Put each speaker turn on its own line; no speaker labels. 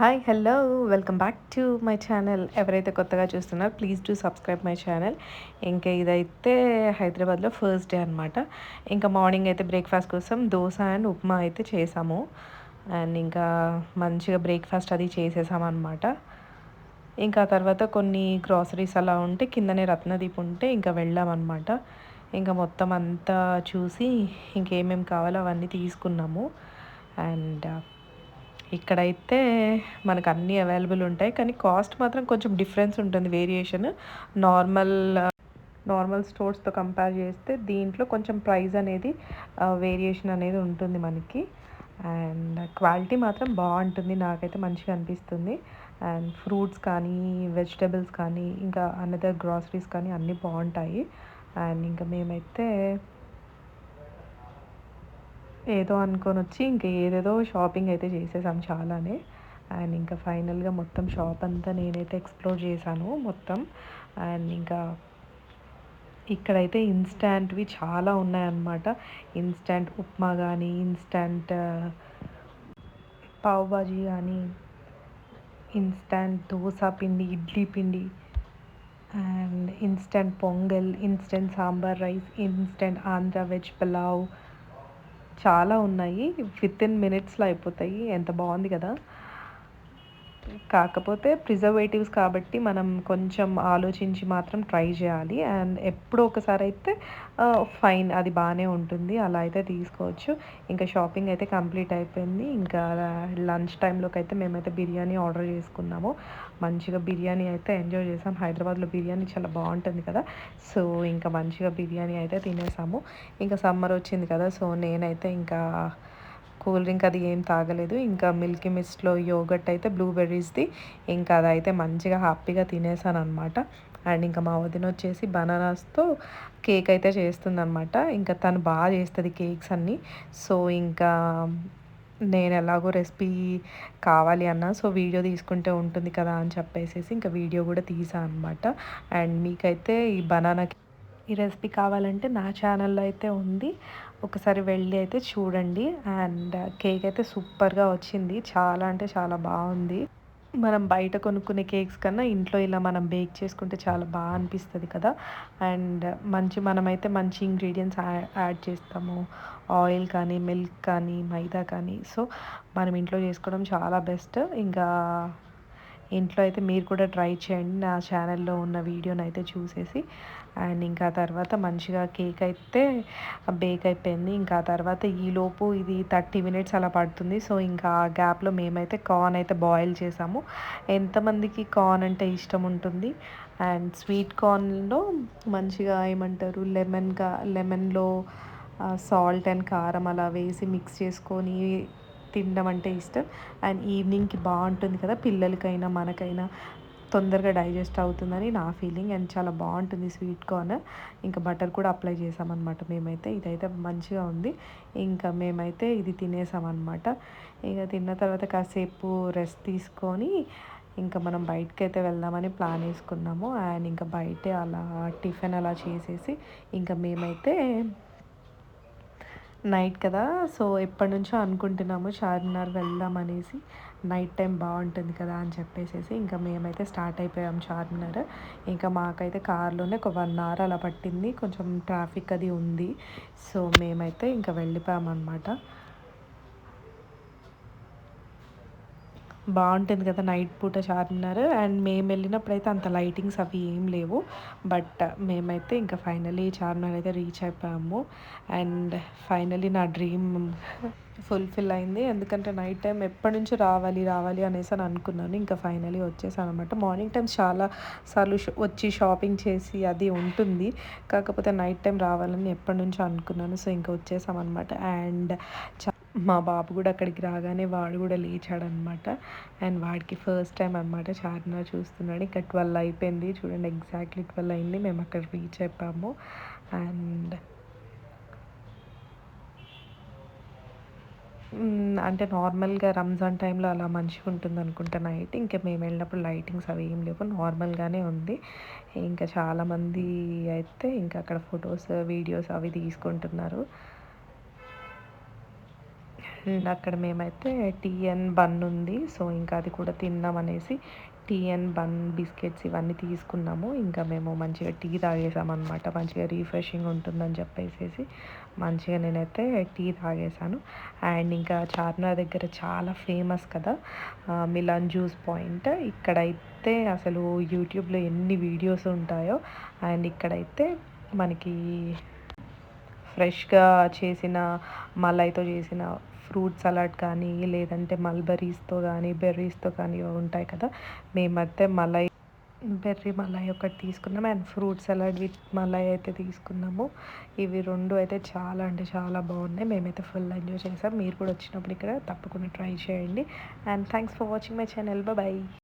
Hi hello welcome back to my channel ఎవరైతే కొత్తగా చూస్తున్నారో please to subscribe my channel ఇంకా ఇదైతే హైదరాబాద్లో ఫస్ట్ డే అనమాట ఇంకా మార్నింగ్ అయితే బ్రేక్ఫాస్ట్ కోసం దోశ అండ్ ఉప్మా అయితే చేసాము. అండ్ ఇంకా మంచిగా బ్రేక్ఫాస్ట్ అది చేసేసామన్నమాట ఇంకా తర్వాత కొన్ని గ్రాసరీస్ అలా ఉంటే కిందనే రత్నదీప్ ఉంటే ఇంకా వెళ్ళామన్నమాట ఇంకా మొత్తం అంతా చూసి ఇంకేమేమి కావాలో అవన్నీ తీసుకున్నాము. అండ్ ఇక్కడైతే మనకు అన్నీ అవైలబుల్ ఉంటాయి. కానీ కాస్ట్ మాత్రం కొంచెం డిఫరెన్స్ ఉంటుంది వేరియేషన్. నార్మల్ నార్మల్ స్టోర్స్తో కంపేర్ చేస్తే దీంట్లో కొంచెం ప్రైస్ అనేది వేరియేషన్ అనేది ఉంటుంది మనకి. అండ్ క్వాలిటీ మాత్రం బాగుంటుంది. నాకైతే మంచిగా అనిపిస్తుంది. అండ్ ఫ్రూట్స్ కానీ వెజిటబుల్స్ కానీ ఇంకా అనదర్ గ్రాసరీస్ కానీ అన్నీ బాగుంటాయి. అండ్ ఇంకా మేమైతే ఏదో అనుకొని వచ్చి ఇంకా ఏదేదో షాపింగ్ అయితే చేసేసాం చాలానే. అండ్ ఇంకా ఫైనల్గా మొత్తం షాప్ అంతా నేనైతే ఎక్స్ప్లోర్ చేశాను మొత్తం. అండ్ ఇంకా ఇక్కడైతే ఇన్స్టాంట్వి చాలా ఉన్నాయన్నమాట. ఇన్స్టాంట్ ఉప్మా కానీ ఇన్స్టాంట్ పావ్ బాజీ కానీ ఇన్స్టాంట్ దోశ పిండి ఇడ్లీ పిండి and instant pongal instant sambar rice instant Andhra veg pulao చాలా ఉన్నాయి. విత్ ఇన్ మినిట్స్లో అయిపోతాయి. ఎంత బాగుంది కదా. కాకపోతే ప్రిజర్వేటివ్స్ కాబట్టి మనం కొంచెం ఆలోచించి మాత్రం ట్రై చేయాలి. అండ్ ఎప్పుడో ఒకసారి అయితే ఫైన్ అది బాగానే ఉంటుంది. అలా అయితే తీసుకోవచ్చు. ఇంకా షాపింగ్ అయితే కంప్లీట్ అయిపోయింది. ఇంకా లంచ్ టైంలోకి అయితే మేమైతే బిర్యానీ ఆర్డర్ చేసుకున్నాము. మంచిగా బిర్యానీ అయితే ఎంజాయ్ చేసాం. హైదరాబాద్లో బిర్యానీ చాలా బాగుంటుంది కదా. సో ఇంకా మంచిగా బిర్యానీ అయితే తినేసాము. ఇంకా సమ్మర్ వచ్చింది కదా. సో నేనైతే ఇంకా కూల్ డ్రింక్ అది ఏం తాగలేదు. ఇంకా మిల్కీ మిస్ట్లో యోగట్ అయితే బ్లూబెర్రీస్ది. ఇంకా అదైతే మంచిగా హ్యాపీగా తినేసాను అనమాట అండ్ ఇంకా మా వదిన వచ్చేసి బనానాస్తో కేక్ అయితే చేస్తుందనమాట ఇంకా తను బాగా చేస్తుంది కేక్స్ అన్నీ. సో ఇంకా నేను ఎలాగో రెసిపీ కావాలి అన్న సో వీడియో తీసుకుంటే ఉంటుంది కదా అని చెప్పేసి ఇంకా వీడియో కూడా తీసాను అనమాట అండ్ మీకైతే ఈ బనానా ఈ రెసిపీ కావాలంటే నా ఛానల్లో అయితే ఉంది. ఒకసారి వెళ్ళి అయితే చూడండి. అండ్ కేక్ అయితే సూపర్గా వచ్చింది. చాలా అంటే చాలా బాగుంది. మనం బయట కొనుక్కునే కేక్స్ కన్నా ఇంట్లో ఇలా మనం బేక్ చేసుకుంటే చాలా బాగా అనిపిస్తుంది కదా. అండ్ మంచి మనమైతే మంచి ఇంగ్రీడియంట్స్ యాడ్ చేస్తాము. ఆయిల్ కానీ మిల్క్ కానీ మైదా కానీ. సో మనం ఇంట్లో చేసుకోవడం చాలా బెస్ట్. ఇంకా ఇంట్లో అయితే మీరు కూడా ట్రై చేయండి. నా ఛానల్లో ఉన్న వీడియోని అయితే చూసేసి. అండ్ ఇంకా తర్వాత మంచిగా కేక్ అయితే బేక్ అయిపోయింది. ఇంకా తర్వాత ఈలోపు ఇది థర్టీ మినిట్స్ అలా పడుతుంది. సో ఇంకా ఆ గ్యాప్లో మేమైతే కార్న్ అయితే బాయిల్ చేసాము. ఎంతమందికి కార్న్ అంటే ఇష్టం ఉంటుంది? అండ్ స్వీట్ కార్న్లో మంచిగా ఏమంటారు? లెమన్గా లెమన్లో సాల్ట్ అండ్ కారం అలా వేసి మిక్స్ చేసుకొని తినడం అంటే ఇష్టం. అండ్ ఈవినింగ్కి బాగుంటుంది కదా పిల్లలకైనా మనకైనా తొందరగా డైజెస్ట్ అవుతుందని నా ఫీలింగ్. అండ్ చాలా బాగుంటుంది స్వీట్ కార్న్ ఇంకా బటర్ కూడా అప్లై చేసామన్నమాట మేమైతే. ఇదైతే మంచిగా ఉంది. ఇంకా మేమైతే ఇది తినేసామన్నమాట. ఇక తిన్న తర్వాత కాసేపు రెస్ట్ తీసుకొని ఇంకా మనం బయటకి అయితే వెళ్దామని ప్లాన్ వేసుకున్నాము. అండ్ ఇంకా బయటే అలా టిఫిన్ అలా చేసేసి ఇంకా మేమైతే నైట్ కదా సో ఎప్పటి నుంచో అనుకుంటున్నాము చార్మినార్ వెళ్దాం అనేసి. నైట్ టైం బాగుంటుంది కదా అని చెప్పేసేసి ఇంకా మేమైతే స్టార్ట్ అయిపోయాం చార్మినార్ ఇంకా మాకైతే కార్లోనే ఒక వన్ అవర్ అలా పట్టింది కొంచెం ట్రాఫిక్ అది ఉంది. సో మేమైతే ఇంకా వెళ్ళిపోయామన్నమాట. బాగుంటుంది కదా నైట్ పూట చార్మినార్ అండ్ మేము వెళ్ళినప్పుడు అయితే అంత లైటింగ్స్ అవి ఏం లేవు. బట్ మేమైతే ఇంకా ఫైనలీ చార్మినార్ అయితే రీచ్ అయిపోయాము. అండ్ ఫైనలీ నా డ్రీమ్ ఫుల్ఫిల్ అయింది. ఎందుకంటే నైట్ టైం ఎప్పటి నుంచో రావాలి రావాలి అనేసి అని అనుకున్నాను. ఇంకా ఫైనలీ వచ్చేసాను అనమాట మార్నింగ్ టైం చాలా సార్లు వచ్చి షాపింగ్ చేసి అది ఉంటుంది. కాకపోతే నైట్ టైం రావాలని ఎప్పటి నుంచో అనుకున్నాను. సో ఇంకా వచ్చేసాం అనమాట అండ్ మా బాబు కూడా అక్కడికి రాగానే వాడు కూడా లేచాడనమాట. అండ్ వాడికి ఫస్ట్ టైం అనమాట చార్మినార్ చూస్తున్నాడు. ఇంకా ట్వెల్వ్ అయిపోయింది. చూడండి ఎగ్జాక్ట్లీ ట్వెల్వ్ అయింది. మేము అక్కడ రీచ్ అయిపోయాము. అండ్ అంటే నార్మల్గా రంజాన్ టైంలో అలా మంచిగా ఉంటుంది అనుకుంటా నైట్ ఇంకా మేము వెళ్ళినప్పుడు లైటింగ్స్ అవి ఏం లేవు. నార్మల్గానే ఉంది. ఇంకా చాలామంది అయితే ఇంకా అక్కడ ఫొటోస్ వీడియోస్ అవి తీసుకుంటున్నారు. అండ్ అక్కడ మేమైతే టీ అండ్ బన్ ఉంది. సో ఇంకా అది కూడా తిందాం అనేసి టీ అండ్ బన్ బిస్కెట్స్ ఇవన్నీ తీసుకున్నాము. ఇంకా మేము మంచిగా టీ తాగేసామన్నమాట. మంచిగా రీఫ్రెషింగ్ ఉంటుందని చెప్పేసి మంచిగా నేనైతే టీ తాగేసాను. అండ్ ఇంకా చార్మినార్ దగ్గర చాలా ఫేమస్ కదా మిలాన్ జ్యూస్ పాయింట్. ఇక్కడైతే అసలు యూట్యూబ్లో ఎన్ని వీడియోస్ ఉంటాయో అండ్ ఇక్కడైతే మనకి ఫ్రెష్గా చేసిన మలైతో చేసిన ఫ్రూట్ సలాడ్ కానీ లేదంటే మల్బరీస్తో కానీ బెర్రీస్తో కానీ ఉంటాయి కదా. మేమైతే మలై బెర్రీ మలై ఒకటి తీసుకున్నాము and fruit salad with malai అయితే తీసుకున్నాము. ఇవి రెండు అయితే చాలా అంటే చాలా బాగున్నాయి. మేమైతే ఫుల్ ఎంజాయ్ చేసాం. మీరు కూడా వచ్చినప్పుడు ఇక్కడ తప్పకుండా ట్రై చేయండి. And thanks for watching my channel. Bye.